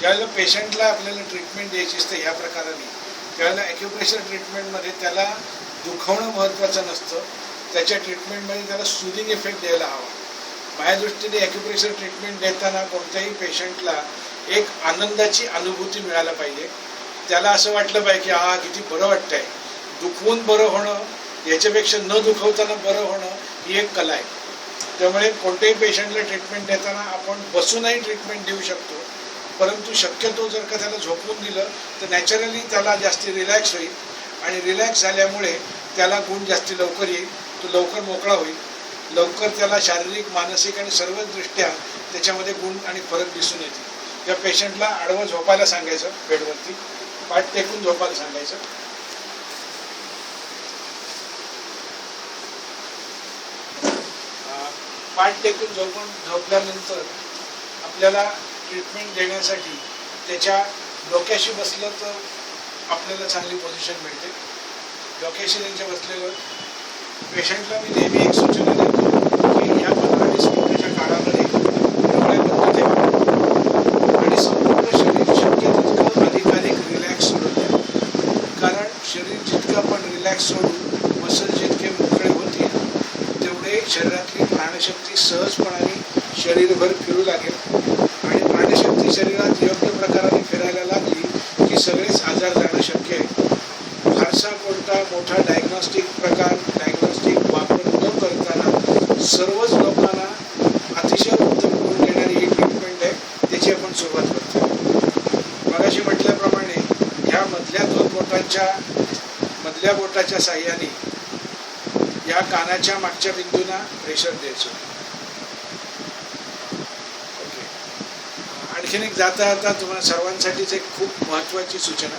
ज्यावेळेला पेशंटला आपल्याला ट्रीटमेंट द्यायची असते ह्या प्रकाराने त्यावेळेला ॲक्युप्रेशर ट्रीटमेंटमध्ये त्याला दुखवणं महत्त्वाचं नसतं. त्याच्या ट्रीटमेंटमध्ये त्याला सुदिंग इफेक्ट द्यायला हवा. माझ्या दृष्टीने ॲक्युप्रेशर ट्रीटमेंट देताना कोणत्याही पेशंटला एक आनंदाची अनुभूती मिळायला पाहिजे. त्याला असं वाटलं पाहिजे की हा किती बरं वाटतंय. दुखवून बरं होणं याच्यापेक्षा न दुखवताना बरं होणं ही एक कला आहे. त्यामुळे कोणत्याही पेशंटला ट्रीटमेंट देताना आपण बसूनही ट्रीटमेंट देऊ शकतो. परंतु शक्यतो जर का त्याला झोपून दिलं तर नॅचरली त्याला जास्ती रिलॅक्स होईल. आणि रिलॅक्स झाल्यामुळे त्याला गुण जास्ती लवकर येईल. तो लवकर मोकळा होईल. लवकर त्याला शारीरिक मानसिक आणि सर्वच दृष्ट्या त्याच्यामध्ये गुण आणि फरक दिसून येतील. त्या पेशंटला आडवं झोपायला सांगायचं बेडवरती. पाठ टेकून झोपायला सांगायचं. पाठ टेकून झोपून झोपल्यानंतर आपल्याला ट्रीटमेंट देण्यासाठी त्याच्या डोक्याशी बसलं तर आपल्याला चांगली पोझिशन मिळते. डोक्याशी त्यांच्या बसलेलं पेशंटला मी नेहमी एक सूचना देतो की ह्या पंधरा वीस मिनिटाच्या काळामध्ये डोळे बंद ठेवा आणि संपूर्ण शरीर शक्य तितकं अधिकाधिक रिलॅक्स सोडून द्या. कारण शरीर जितकं आपण रिलॅक्स सोडू मसल जितके मोकळे होतील तेवढे शरीरातली प्राणशक्ती सहजपणाने शरीरभर फिरू लागेल. प्राणशक्ती शरीरात योग्य प्रकाराने फिरायला लागली की सगळेच आजार जाणं शक्य आहे. फारसा कोणता मोठा डायग्नॉस्टिक प्रकार डायग्नॉस्टिक वापर न करताना सर्वच लोकांना अतिशय उत्तम करून देणारी ही ट्रीटमेंट आहे त्याची आपण सुरुवात करतो मगाशी म्हटल्याप्रमाणे ह्या मधल्या दोन बोटांच्या मधल्या बोटाच्या साह्याने या कानाच्या मागच्या बिंदूंना प्रेशर द्यायचं. शैक्षणिक जाता जाता तुम्हाला सर्वांसाठीच एक खूप महत्त्वाची सूचना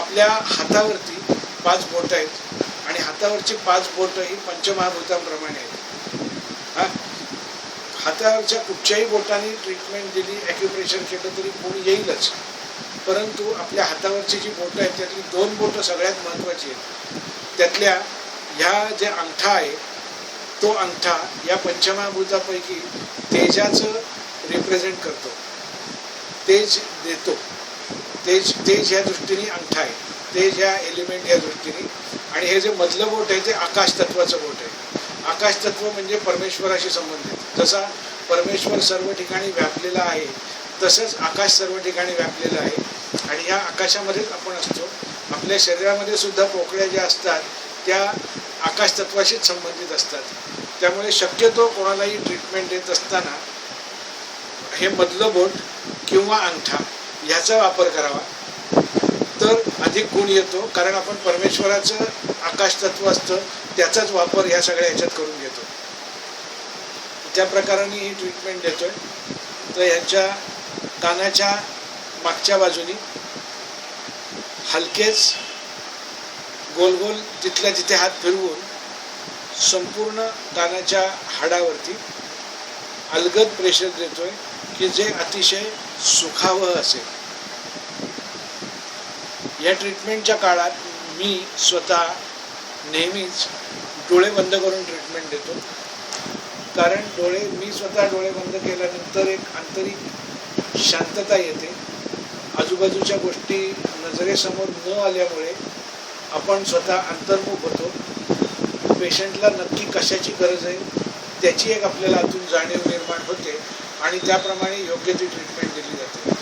आपल्या हातावरती पाच बोटं आहेत आणि हातावरची पाच बोटं ही पंचमहाभूतांप्रमाणे आहेत. हां? हातावरच्या कुठच्याही बोटाने ट्रीटमेंट दिली ॲक्युप्रेशर केलं तरी कोणी येईलच. परंतु आपल्या हातावरची जी बोटं आहेत त्यातली दोन बोटं सगळ्यात महत्त्वाची आहेत. त्यातल्या ह्या जे अंगठा आहे तो अंगठा या पंचमहाभूतापैकी तेजाचं रिप्रेझेंट करतो. तेज देतो. तेज तेज ह्या दृष्टीने अंगठा आहे. तेज ह्या एलिमेंट ह्या दृष्टीने. आणि हे जे मधलं बोट आहे ते आकाश तत्वाचं बोट आहे. आकाश तत्व म्हणजे परमेश्वराशी संबंधित. जसा परमेश्वर सर्व ठिकाणी व्यापलेला आहे तसंच आकाश सर्व ठिकाणी व्यापलेलं आहे. आणि या आकाशामध्येच आपण असतो. आपल्या शरीरामध्ये सुद्धा पोकळ्या ज्या असतात त्या आकाश तत्वाशीच संबंधित असतात. त्यामुळे शक्यतो कोणालाही ट्रीटमेंट देत असताना हे मधलं बोट किंवा अंगठा ह्याचा वापर करावा. तर अधिक गुण येतो कारण आपण परमेश्वराचं आकाश तत्व असतं त्याचाच वापर ह्या सगळ्या ह्याच्यात करून घेतो. त्या प्रकाराने ही ट्रीटमेंट देतोय. तर ह्याच्या कानाच्या मागच्या बाजूनी हलकेच गोल गोल तिथल्या तिथे हात फिरवून संपूर्ण कानाच्या हाडावरती अलगद प्रेशर देतोय की जे अतिशय सुखावह असेल. या ट्रीटमेंटच्या काळात मी स्वतः नेहमीच डोळे बंद करून ट्रीटमेंट देतो. कारण डोळे मी स्वतः डोळे बंद केल्यानंतर एक आंतरिक शांतता येते. आजूबाजूच्या गोष्टी नजरेसमोर न आल्यामुळे आपण स्वतः अंतर्मुख होतो. पेशंटला नक्की कशाची गरज आहे? त्याची एक आपल्याला आतून जाणीव निर्माण होते आणि त्याप्रमाणे योग्य ती ट्रीटमेंट दिली जाते.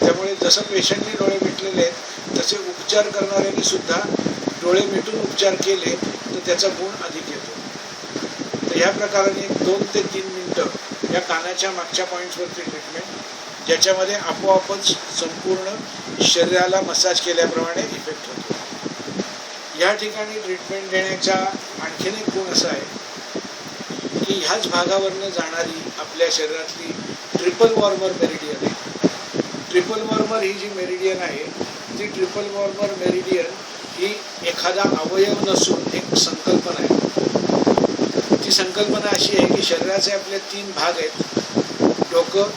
त्यामुळे जसं पेशंटने डोळे मिटलेले आहेत तसे उपचार करणाऱ्यांनी सुद्धा डोळे मिटून उपचार केले तर त्याचा गुण अधिक येतो. तर ह्या प्रकाराने दोन ते तीन मिनटं या कानाच्या मागच्या पॉईंट्सवरती ट्रीटमेंट ज्याच्यामध्ये आपोआपच संपूर्ण शरीराला मसाज केल्याप्रमाणे इफेक्ट होतो. या ठिकाणी ट्रीटमेंट देण्याचा आणखीन एक गुण असा आहे की ह्याच भागावरनं जाणारी आपल्या शरीरातली ट्रिपल वॉर्मर मेरिडियन आहे. ट्रिपल वॉर्मर ही जी मेरिडियन आहे ती ट्रिपल वॉर्मर मेरिडियन ही एखादा अवयव नसून एक संकल्पना आहे. ती संकल्पना अशी आहे की शरीराचे आपले तीन भाग आहेत डोकं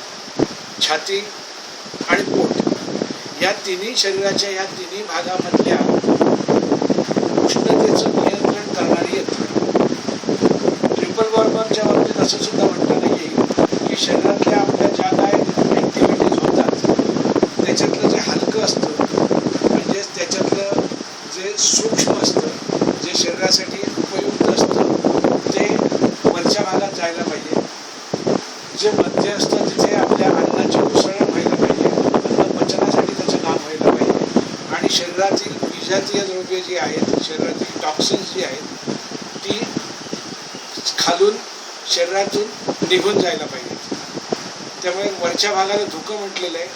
छाती आणि पोट. या तिन्ही शरीराच्या या तिन्ही भागामधल्या असं सुद्धा म्हणता येईल. की शरीरातल्या आपल्या ज्या काय ॲक्टिव्हिटीज होतात त्याच्यातलं जे हलकं असतं म्हणजेच त्याच्यातलं जे सूक्ष्म असतं जे शरीरासाठी उपयुक्त असतं ते वरच्या भागात जायला पाहिजे. जे मध्य असतं तिथे आपल्या अन्नाचे उसळण व्हायला पाहिजे. अन्न पचनासाठी त्याचं नाम व्हायला पाहिजे. आणि शरीरातील विजातीय द्रव्य जी आहेत शरीरातील टॉक्सिन्स जी आहेत ती खालून शरीरातून निघून जायला पाहिजे. त्यामुळे वरच्या भागाला धुकं म्हटलेलं आहे.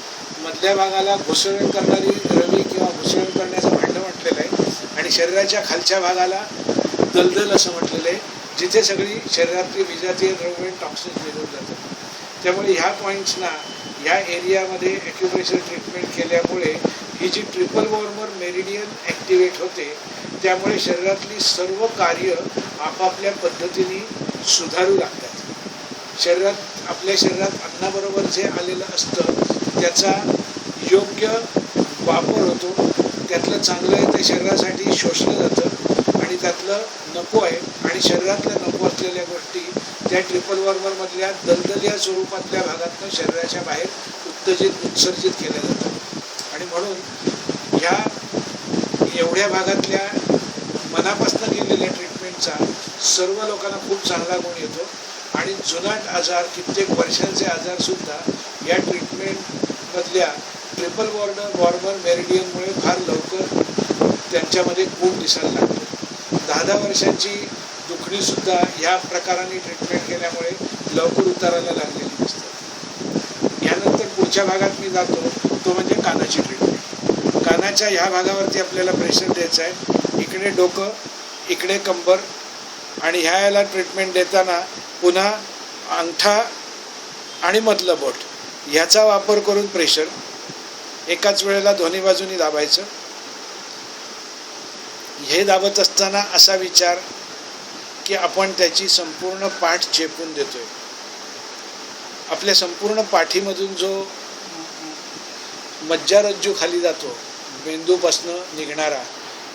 मधल्या भागाला घुसळण करणारी द्रवी किंवा घुसळण करण्याचं भांडं म्हटलेलं आहे. आणि शरीराच्या खालच्या भागाला दलदल असं म्हटलेलं आहे जिथे सगळी शरीरातली विजातीय द्रव्य टॉक्सिन्स निघून जातात. त्यामुळे ह्या पॉईंट्सना ह्या एरियामध्ये ॲक्युप्रेशर ट्रीटमेंट केल्यामुळे ही जी ट्रिपल वॉर्मर मेरिडियन ॲक्टिवेट होते त्यामुळे शरीरातली सर्व कार्य आपापल्या पद्धतीने सुधारू लागतात. शरीरात आपल्या शरीरात अन्नाबरोबर जे आलेलं असतं त्याचा योग्य वापर होतो. त्यातलं चांगलं आहे ते शरीरासाठी शोषलं जातं आणि त्यातलं नको आहे आणि शरीरातल्या नको असलेल्या गोष्टी त्या ट्रिपल वॉर्मरमधल्या दलदल्या स्वरूपातल्या भागातनं शरीराच्या बाहेर उत्तेजित उत्सर्जित केल्या जातात. आणि म्हणून ह्या एवढ्या भागातल्या मनापासून केलेल्या ट्रीटमेंटचा सर्व लोकांना खूप चांगला गुण येतो. आणि जुनाट आजार कित्येक वर्षांचे आजारसुद्धा या ट्रीटमेंटमधल्या ट्रिपल वॉर्डर वॉर्मर मेरिडियनमुळे फार लवकर त्यांच्यामध्ये गुण दिसायला लागतो. दहा दहा वर्षांची दुखणीसुद्धा ह्या प्रकाराने ट्रीटमेंट केल्यामुळे लवकर उतारायला लागलेली दिसते. यानंतर पुढच्या भागात मी जातो तो म्हणजे कानाची ट्रीटमेंट कानाच्या ह्या भागावरती आपल्याला प्रेशर द्यायचं आहे. इकडे डोकं इकडे कंबर आणि ह्या याला ट्रीटमेंट देताना पुन्हा अंगठा आणि मधलं बोट ह्याचा वापर करून प्रेशर एकाच वेळेला दोन्ही बाजूनी दाबायचं. हे दाबत असताना असा विचार की आपण त्याची संपूर्ण पाठ चेपून देतोय. आपल्या संपूर्ण पाठीमधून जो मज्जारज्जू खाली जातो मेंदूपासनं निघणारा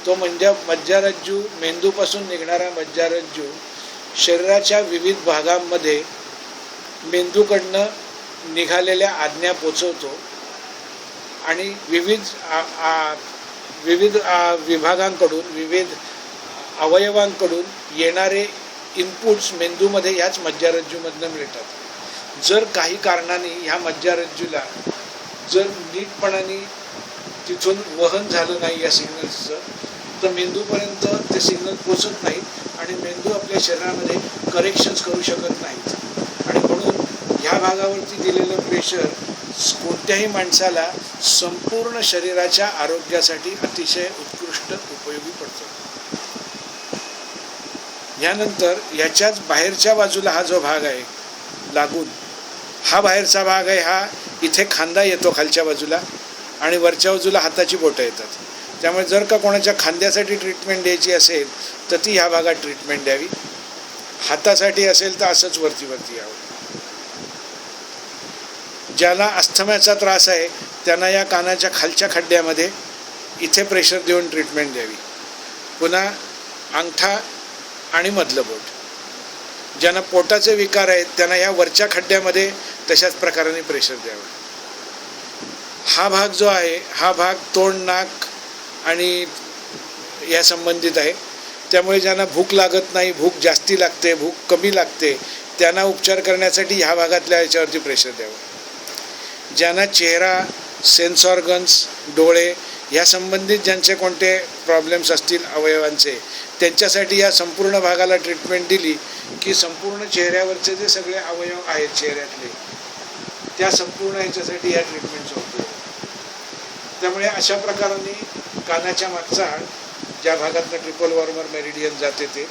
तो म्हणजे मज्जारज्जू मेंदूपासून निघणारा मज्जारज्जू शरीराच्या विविध भागांमध्ये मेंदूकडनं निघालेल्या आज्ञा पोचवतो आणि विविध आ- आ- विविध आ- विभागांकडून विविध अवयवांकडून येणारे इनपुट्स मेंदूमध्ये ह्याच मज्जारज्जूमधनं मिळतात. जर काही कारणाने ह्या मज्जारज्जूला जर नीटपणाने तिथून वहन झालं नाही या सिग्नल्सचं तर मेंदूपर्यंत ते सिग्नल पोचत नाहीत आणि मेंदू आपल्या शरीरामध्ये करेक्शन्स करू शकत नाहीत. आणि म्हणून ह्या भागावरती दिलेलं प्रेशर कोणत्याही माणसाला संपूर्ण शरीराच्या आरोग्यासाठी अतिशय उत्कृष्ट उपयोगी पडतो. यानंतर याच्याच बाहेरच्या बाजूला हा जो भाग आहे लागून हा बाहेरचा भाग आहे हा इथे खांदा येतो खालच्या बाजूला आणि वरच्या बाजूला हाताची बोटं येतात. त्यामुळे जर का कोणाच्या खांद्यासाठी ट्रीटमेंट द्यायची असेल तर ती ह्या भागात ट्रीटमेंट द्यावी. हातासाठी असेल तर असंच वरती वरती यावं. ज्याला अस्थम्याचा त्रास आहे त्यांना या कानाच्या खालच्या खड्ड्यामध्ये इथे प्रेशर देऊन ट्रीटमेंट द्यावी. पुन्हा अंगठा आणि मधलं बोट ज्यांना पोटाचे विकार आहेत त्यांना या वरच्या खड्ड्यामध्ये तशाच प्रकाराने प्रेशर द्यावं. हा भाग जो आहे हा भाग तोंड नाक आणि या संबंधित आहे. त्यामुळे ज्यांना भूक लागत नाही भूक जास्ती लागते भूक कमी लागते त्यांना उपचार करण्यासाठी ह्या भागातल्या याच्यावरती प्रेशर द्यावं. ज्यांना चेहरा सेन्स ऑर्गन्स डोळे या संबंधित ज्यांचे कोणते प्रॉब्लेम्स असतील अवयवांचे त्यांच्यासाठी या संपूर्ण भागाला ट्रीटमेंट दिली की संपूर्ण चेहऱ्यावरचे जे सगळे अवयव आहेत चेहऱ्यातले त्या संपूर्ण ह्याच्यासाठी या ट्रीटमेंटचा उपयोग त्यामुळे अशा प्रकाराने कानाच्या मागचा ज्या भागातनं ट्रिपल वॉर्मर मेरिडियन जाते ते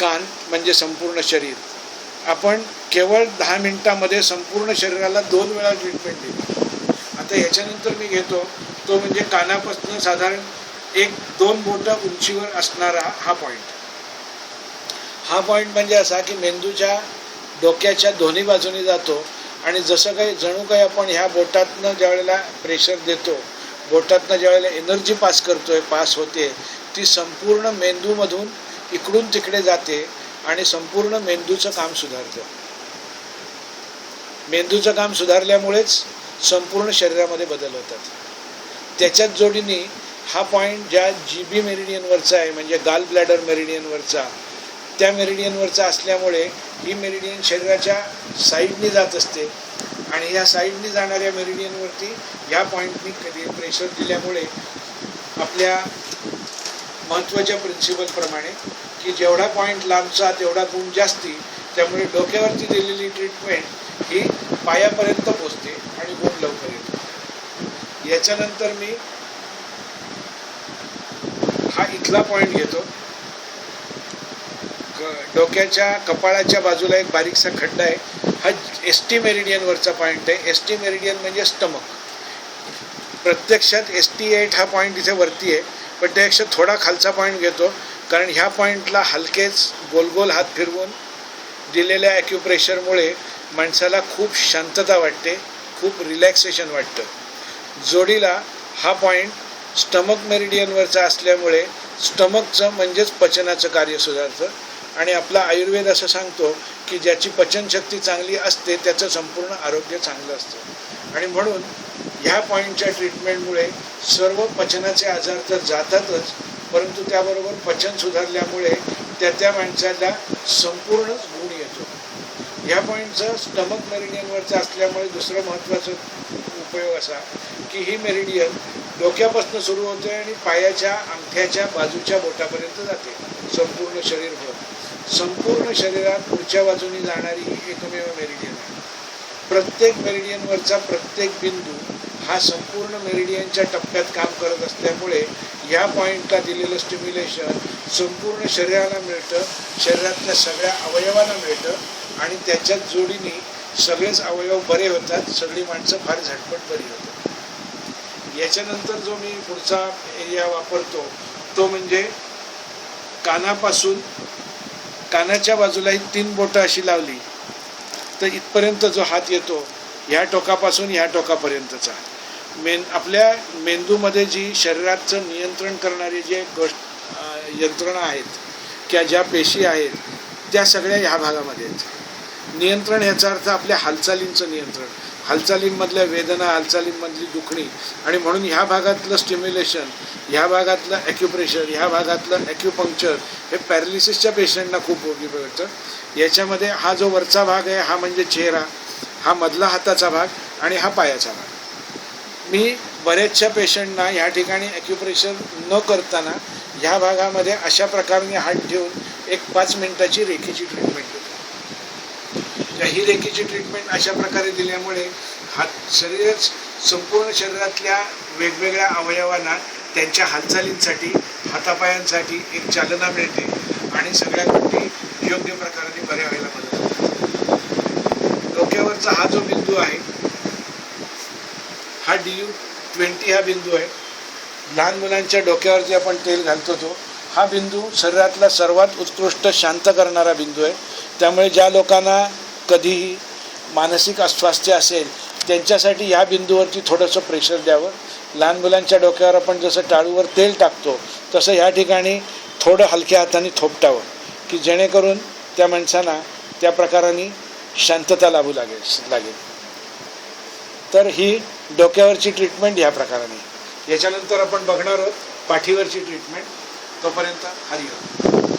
कान म्हणजे संपूर्ण शरीर. आपण केवळ दहा मिनिटामध्ये संपूर्ण शरीराला दोन वेळा ट्रीटमेंट दिली आता ह्याच्यानंतर मी घेतो तो म्हणजे कानापासून साधारण एक दोन बोटं उंचीवर असणारा हा पॉईंट हा पॉईंट म्हणजे असा की मेंदूच्या डोक्याच्या दोन्ही बाजूने जातो आणि जसं काही जणू काही आपण ह्या बोटातनं ज्या वेळेला प्रेशर देतो बोटातनं ज्यावेळेला एनर्जी पास करतोय पास होते ती संपूर्ण मेंदूमधून इकडून तिकडे जाते आणि संपूर्ण मेंदूचं काम सुधारतं. मेंदूचं काम सुधारल्यामुळेच संपूर्ण शरीरामध्ये बदल होतात. त्याच्याच जोडीने हा पॉईंट ज्या जी बी मेरिडियनवरचा आहे म्हणजे गाल ब्लॅडर मेरिडियनवरचा त्या मेरिडियनवरचा असल्यामुळे ही मेरिडियन शरीराच्या साईडने जात असते. आणि या साईडने जाणाऱ्या मेरिडियनवरती ह्या पॉईंटनी कधी प्रेशर दिल्यामुळे आपल्या महत्त्वाच्या प्रिन्सिपलप्रमाणे की जेवढा पॉईंट लांबचा तेवढा गुण जास्ती त्यामुळे डोक्यावरती दिलेली ट्रीटमेंट ही पायापर्यंत पोचते आणि गुण लवकर येतो. याच्यानंतर मी हा इथला पॉईंट घेतो. डोक्याच्या कपाळाच्या बाजूला एक बारीकसा खड्डा आहे. हा एस टी मेरिडियनवरचा पॉईंट आहे. एस टी मेरिडियन म्हणजे स्टमक. प्रत्यक्षात एस टी एट हा पॉईंट इथे वरती आहे. पण त्यापेक्षा थोडा खालचा पॉईंट घेतो. कारण ह्या पॉईंटला हलकेच गोल गोल हात फिरवून दिलेल्या ॲक्युप्रेशरमुळे माणसाला खूप शांतता वाटते खूप रिलॅक्सेशन वाटतं. जोडीला हा पॉईंट स्टमक मेरिडियनवरचा असल्यामुळे स्टमकचं म्हणजेच पचनाचं कार्य सुधारतं. आणि आपला आयुर्वेद असं सांगतो की ज्याची पचनशक्ती चांगली असते त्याचं संपूर्ण आरोग्य चांगलं असतं. आणि म्हणून ह्या पॉईंटच्या ट्रीटमेंटमुळे सर्व पचनाचे आजार तर जातातच परंतु त्याबरोबर पचन सुधारल्यामुळे त्या त्या माणसाला संपूर्णच गुण येतो. ह्या पॉईंटचं स्टमक मेरिडियनवरचं असल्यामुळे दुसरं महत्त्वाचं उपयोग असा की ही मेरिडियन डोक्यापासून सुरू होते आणि पायाच्या अंगठ्याच्या बाजूच्या बोटापर्यंत जाते. संपूर्ण शरीरभर. संपूर्ण शरीरात पुढच्या बाजूने जाणारी ही एकमेव मेरिडियन आहे. प्रत्येक मेरिडियनवरचा प्रत्येक बिंदू हा संपूर्ण मेरिडियनच्या टप्प्यात काम करत असल्यामुळे या पॉईंटला दिलेलं स्टिम्युलेशन संपूर्ण शरीराला मिळतं शरीरातल्या सगळ्या अवयवांना मिळतं आणि त्याच्याच जोडीने सगळेच अवयव बरे होतात सगळी माणसं फार झटपट बरी होतात. याच्यानंतर जो मी पुढचा एरिया वापरतो तो म्हणजे कानापासून कानाच्या बाजूला ही तीन बोटं अशी लावली तर इथपर्यंत जो हात येतो ह्या टोकापासून ह्या टोकापर्यंतचा. मेन आपल्या मेंदूमध्ये जी शरीराचं नियंत्रण करणारी जे गोष्ट यंत्रणा आहेत किंवा ज्या पेशी आहेत त्या सगळ्या ह्या भागामध्ये आहेत. नियंत्रण ह्याचा अर्थ आपल्या हालचालींचं नियंत्रण. हालचालींमधल्या वेदना हालचालींमधली दुखणी. आणि म्हणून ह्या भागातलं स्टिम्युलेशन ह्या भागातलं ॲक्युप्रेशर ह्या भागातलं ॲक्युपंक्चर हे पॅरालिसिसच्या पेशंटना खूप उपयोगी पडतं. याच्यामध्ये हा जो वरचा भाग आहे हा म्हणजे चेहरा हा मधला हाताचा भाग आणि हा पायाचा भाग. मी बऱ्याचशा पेशंटना ह्या ठिकाणी ॲक्युप्रेशर न करताना ह्या भागामध्ये अशा प्रकारे हात ठेवून एक पाच मिनिटाची रेखीची ट्रीटमेंट त्या ही रेखीची ट्रीटमेंट अशा प्रकारे दिल्यामुळे हात शरीरच संपूर्ण शरीरातल्या वेगवेगळ्या अवयवांना त्यांच्या हालचालींसाठी हातापायांसाठी एक चालना मिळते आणि सगळ्या गोष्टी योग्य प्रकाराने बऱ्या व्हायला मदत होते. डोक्यावरचा हा जो बिंदू आहे हा डी यू ट्वेंटी हा बिंदू आहे. लहान मुलांच्या डोक्यावरती आपण तेल घालतो तो हा बिंदू शरीरातला सर्वात उत्कृष्ट शांत करणारा बिंदू आहे. त्यामुळे ज्या लोकांना कधीही मानसिक अस्वास्थ्य असेल त्यांच्यासाठी ह्या बिंदूवरती थोडंसं प्रेशर द्यावं. लहान मुलांच्या डोक्यावर आपण जसं टाळूवर तेल टाकतो तसं ह्या ठिकाणी थोडं हलक्या हाताने थोपटावं की जेणेकरून त्या माणसांना त्या प्रकाराने शांतता लाभू लागेल लागेल. तर ही डोक्यावरची ट्रीटमेंट ह्या प्रकाराने. याच्यानंतर आपण बघणार आहोत पाठीवरची ट्रीटमेंट तोपर्यंत हरिओम.